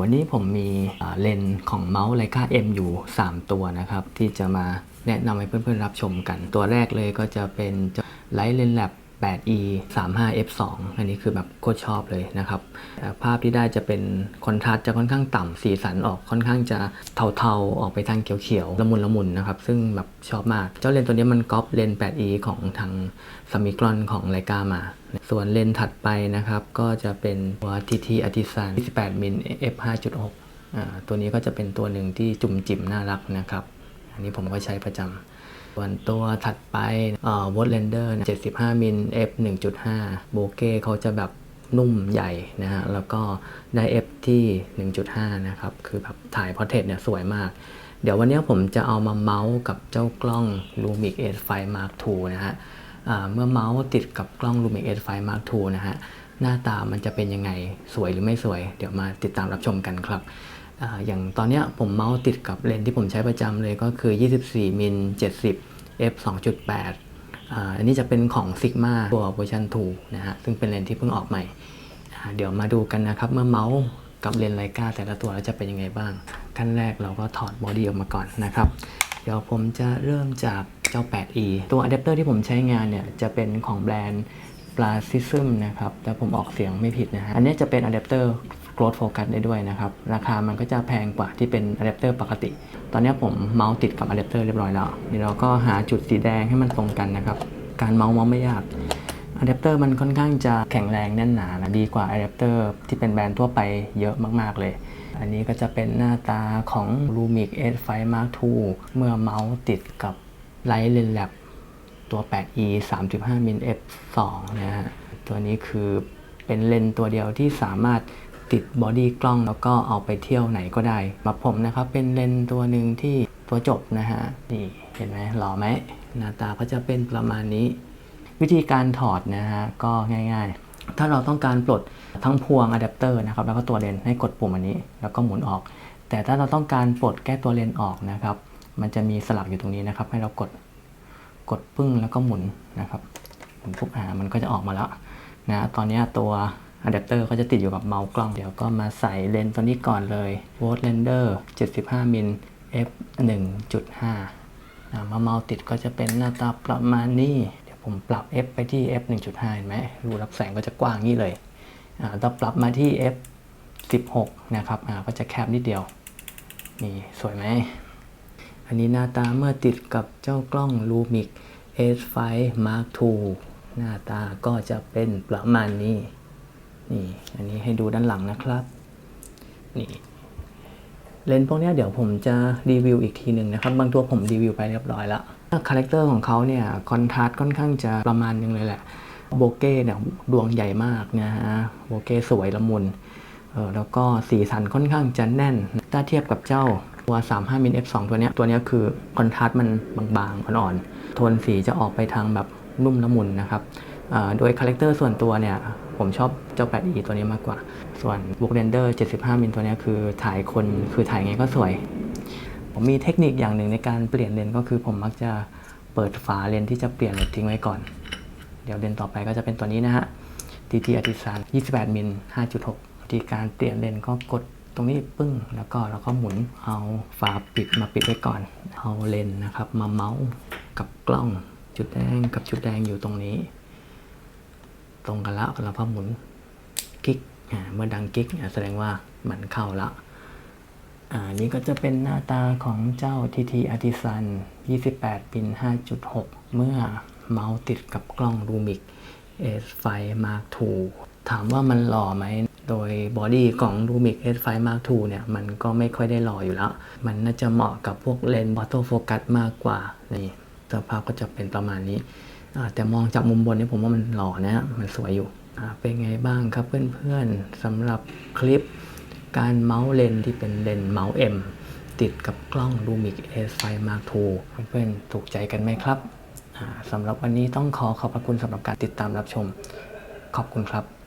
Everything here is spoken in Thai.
วันนี้ผมมีเลนส์ของเมาส์ไลกา M อยู่ 3 ตัวนะครับ ที่จะมาแนะนำให้เพื่อนๆรับชมกัน ตัวแรกเลยก็จะเป็นไลท์เลนแลบ 8e 35 f 2 อันนี้คือแบบโคตรชอบเลยนะครับ ภาพที่ได้จะเป็นคอนทราสต์จะค่อนข้างต่ำสีสันออกค่อนข้างจะเทาๆ ออกไปทางเขียวๆ ละมุนละมุนนะครับ ซึ่งแบบชอบมาก เจ้าเลนตัวนี้มันก๊อปเลน 8e ของทางสมิกรอนของไลกามา ส่วนเลนถัดไปนะครับ ก็จะเป็นตัว TT Artisan 28มิล f 5.6 ตัวนี้ก็จะเป็นตัวหนึ่งที่จุ่มจิ๋มน่ารักนะครับ อันนี้ผมก็ใช้ประจำส่วนตัวถัดไปเอ่อ w o r d l a n d e r 75 มิล f 1.5 โบเก้เขาจะแบบนุ่มใหญ่นะฮะ แล้วก็ได้ f ที่ 1.5 นะครับ คือแบบถ่ายพอร์เทรตเนี่ยสวยมาก เดี๋ยววันนี้ผมจะเอามาเมาส์กับเจ้ากล้อง Lumix 8 Mark II นะฮะเมื่อเมาส์ติดกับกล้อง Lumix 8 Mark II นะฮะ หน้าตามันจะเป็นยังไงสวยหรือไม่สวย เดี๋ยวมาติดตามรับชมกันครับ อย่างตอนนี้ผมเมาส์ติดกับเลนที่ผมใช้ประจำเลยก็คือ 24มิล70 f 2.8อันนี้จะเป็นของ Sigma ตัวเวอร์ชัน2นะฮะ ซึ่งเป็นเลนที่เพิ่งออกใหม่ เดี๋ยวมาดูกันนะครับ เมื่อเมาส์กับเลนไลกาแต่ละตัวแล้วจะเป็นยังไงบ้าง ขั้นแรกเราก็ถอดบอดี้ออกมาก่อนนะครับ เดี๋ยวผมจะเริ่มจากเจ้า 8e ตัวอะแดปเตอร์ที่ผมใช้งานเนี่ย จะเป็นของแบรนด์ปลาซิซึมนะครับ แต่ผมออกเสียงไม่ผิดนะฮะ อันนี้จะเป็นอะแดปเตอร์ growth focus ได้ด้วยนะครับ ราคามันก็จะแพงกว่าที่เป็นอะแดปเตอร์ปกติ ตอนนี้ผมเมาส์ติดกับอะแดปเตอร์เรียบร้อยแล้วเดี๋ยวเราก็หาจุดสีแดงให้มันตรงกันนะครับ การเมาส์มาส์ไม่ยากอะแดปเตอร์มันค่อนข้างจะแข็งแรงแน่นหนานะดีกว่าอะแดปเตอร์ที่เป็นแบรนด์ทั่วไปเยอะมาก ๆ เลย อันนี้ก็จะเป็นหน้าตาของ Lumix 8 Mark II เมื่อเมาส์ติดกับ Light l e n Lab ตัว 8e 3.5 มิล f 2นะฮะ ตัวนี้คือเป็นเลนตัวเดียวที่สามารถ ติดบอดี้กล้องแล้วก็เอาไปเที่ยวไหนก็ได้ มาผมนะครับเป็นเลนตัวหนึ่งที่ตัวจบนะฮะนี่เห็นไหมหล่อไหมหน้าตาก็จะเป็นประมาณนี้ วิธีการถอดนะฮะก็ง่ายๆ ถ้าเราต้องการปลดทั้งพวงอะแดปเตอร์นะครับแล้วก็ตัวเลนให้กดปุ่มอันนี้ แล้วก็หมุนออก แต่ถ้าเราต้องการปลดแก้ตัวเลนออกนะครับ มันจะมีสลักอยู่ตรงนี้นะครับ ให้เรากดกดปึ้งแล้วก็หมุนนะครับหมุนปุ๊บอ่ามันก็จะออกมาแล้วนะตอนนี้ตัว อะแดปเตอร์ก็จะติดอยู่กับเมาส์กล้อง เดี๋ยวก็มาใส่เลนส์ตัวนี้ก่อนเลย w o r d l a n d e r 75มิล f 1.5อ่ามาเมาส์ติดก็จะเป็นหน้าตาประมาณนี้ เดี๋ยวผมปรับ f ไปที่ f 1.5เห็นไหมรูรับแสงก็จะกว้างนี้เลยอ่าต้องปรับมาที่ f 16นะครับอ่าก็จะแคบนิดเดียว นี่สวยไหม อันนี้หน้าตาเมื่อติดกับเจ้ากล้อง Lumix S5 Mark II หน้าตาก็จะเป็นประมาณนี้ นี่อันนี้ให้ดูด้านหลังนะครับนี่เลนส์พวกนี้เดี๋ยวผมจะรีวิวอีกทีหนึ่งนะครับ บางตัวผมรีวิวไปเรียบร้อยแล้วคาแรคเตอร์ของเขาเนี่ยคอนทราสต์ค่อนข้างจะประมาณนึงเลยแหละโบเก้เนี่ยดวงใหญ่มากนะฮะโบเก้สวยละมุนเออแล้วก็สีสันค่อนข้างจะแน่น ถ้าเทียบกับเจ้าตัว 35มิล f2 ตัวเนี้ยตัวเนี้ยคือคอนทราสต์มันบางๆอ่อนๆโทนสีจะออกไปทางแบบนุ่มละมุนนะครับ โดยคาแรคเตอร์ส่วนตัวเนี่ยผมชอบเจ้า 8e ตัวนี้มากกว่า ส่วน b o o k r e n d e r 75 มิลตัวนี้คือถ่ายคนคือถ่ายไงก็สวย ผมมีเทคนิคอย่างหนึ่งในการเปลี่ยนเลนก็คือผมมักจะเปิดฝาเลนที่จะเปลี่ยนเลนทิ้งไว้ก่อน เดี๋ยวเลนต่อไปก็จะเป็นตัวนี้นะฮะ TT Artisan 28 มิล 5.6 วิธีการเปลี่ยนเลนก็กดตรงนี้ปึ้ง แล้วก็เราก็หมุนเอาฝาปิดมาปิดไว้ก่อน เอาเลนนะครับมาเมาส์กับกล้องจุดแดงกับจุดแดงอยู่ตรงนี้ ตรงกันแล้วเราก็หมุนกิ๊กเมื่อดังกิ๊กแสดงว่ามันเข้าแล้วอ่านี่ก็จะเป็นหน้าตาของเจ้า TT Artisan 28 ปิน 5.6 เมื่อเมาส์ติดกับกล้อง Lumix S5 Mark II ถามว่ามันหล่อไหม โดยบอดี้ของ Lumix S5 Mark II เนี่ย มันก็ไม่ค่อยได้หล่ออยู่แล้ว มันน่าจะเหมาะกับพวกเลนส์ออโต้โฟกัสมากกว่า นี่สภาพก็จะเป็นประมาณนี้ แต่มองจากมุมบนนี่ผมว่ามันหล่อนะมันสวยอยู่เป็นไงบ้างครับเพื่อนๆสำหรับคลิปการเมาส์เลนที่เป็นเลนเมาส์เอ็มติดกับกล้อง Lumix S5 Mark II เพื่อนๆถูกใจกันไหมครับสำหรับวันนี้ต้องขอขอบพระคุณสำหรับการติดตามรับชม ขอบคุณครับ